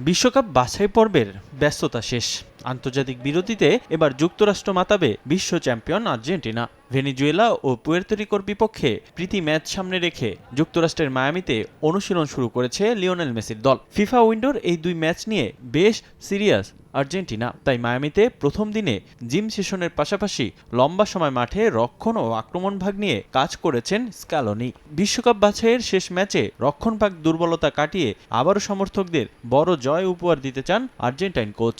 বিশ্বকাপ বাছাই পর্বের ব্যস্ততা শেষ। আন্তর্জাতিক বিরতিতে এবার যুক্তরাষ্ট্র মাতাবে বিশ্ব চ্যাম্পিয়ন আর্জেন্টিনা। ভেনিজুয়েলা ও পুয়ের্তরিকোর বিপক্ষে প্রীতি ম্যাচ সামনে রেখে যুক্তরাষ্ট্রের মায়ামিতে অনুশীলন শুরু করেছে লিওনেল মেসির দল। ফিফা উইন্ডোর এই দুই ম্যাচ নিয়ে বেশ সিরিয়াস আর্জেন্টিনা। তাই মায়ামিতে প্রথম দিনে জিম সেশনের পাশাপাশি লম্বা সময় মাঠে রক্ষণ ও আক্রমণ ভাগ নিয়ে কাজ করেছেন স্ক্যালোনি বিশ্বকাপ বাছাইয়ের শেষ ম্যাচে রক্ষণ ভাগ দুর্বলতা কাটিয়ে আবারও সমর্থকদের বড় জয় উপহার দিতে চান আর্জেন্টাইন কোচ।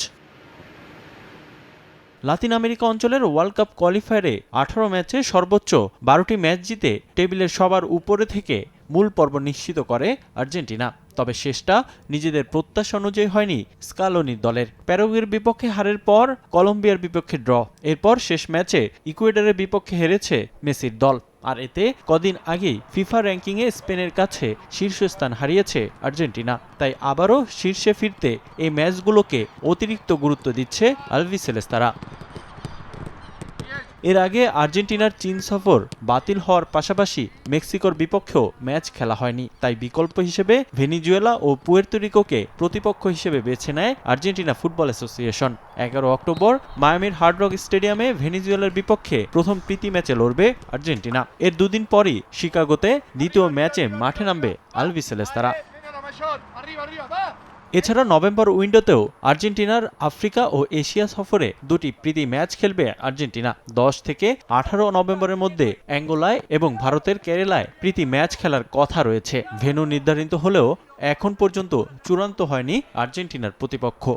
লাতিন আমেরিকা অঞ্চলের ওয়ার্ল্ড কাপ কোয়ালিফায়ারে আঠারো ম্যাচে সর্বোচ্চ বারোটি ম্যাচ জিতে টেবিলের সবার উপরে থেকে মূল পর্ব নিশ্চিত করে আর্জেন্টিনা। তবে শেষটা নিজেদের প্রত্যাশা অনুযায়ী হয়নি স্কালোনির দলের। প্যারোগের বিপক্ষে হারের পর কলম্বিয়ার বিপক্ষে ড্র। এরপর শেষ ম্যাচে ইকুয়েডারের বিপক্ষে হেরেছে মেসির দল। আর এতে কদিন আগেই ফিফা র্যাঙ্কিংয়ে স্পেনের কাছে শীর্ষস্থান হারিয়েছে আর্জেন্টিনা। তাই আবারও শীর্ষে ফিরতে এই ম্যাচগুলোকে অতিরিক্ত গুরুত্ব দিচ্ছে আলভিসেলেস্তারা এর আগে আর্জেন্টিনার চীন সফর বাতিল হওয়ার পাশাপাশি মেক্সিকোর বিপক্ষেও ম্যাচ খেলা হয়নি। তাই বিকল্প হিসেবে ভেনিজুয়েলা ও পুয়ের্তোরিকোকে প্রতিপক্ষ হিসেবে বেছে নেয় আর্জেন্টিনা ফুটবল অ্যাসোসিয়েশন। এগারো অক্টোবর মায়ামির হার্ডরক স্টেডিয়ামে ভেনিজুয়েলার বিপক্ষে প্রথম প্রীতি ম্যাচে লড়বে আর্জেন্টিনা। এর দুদিন পরই শিকাগোতে দ্বিতীয় ম্যাচে মাঠে নামবে আলভিসেলেস তারা এছাড়া নভেম্বর উইন্ডোতেও আর্জেন্টিনার আফ্রিকা ও এশিয়া সফরে দুটি প্রীতি ম্যাচ খেলবে আর্জেন্টিনা। দশ থেকে আঠারো নভেম্বরের মধ্যে অ্যাঙ্গোলায় এবং ভারতের কেরালায় প্রীতি ম্যাচ খেলার কথা রয়েছে। ভেন্যু নির্ধারিত হলেও এখন পর্যন্ত চূড়ান্ত হয়নি আর্জেন্টিনার প্রতিপক্ষ।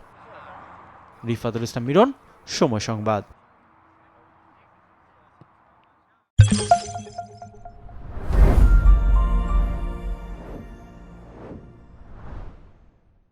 রিফাতুল ইসলাম মিরন, সময় সংবাদ।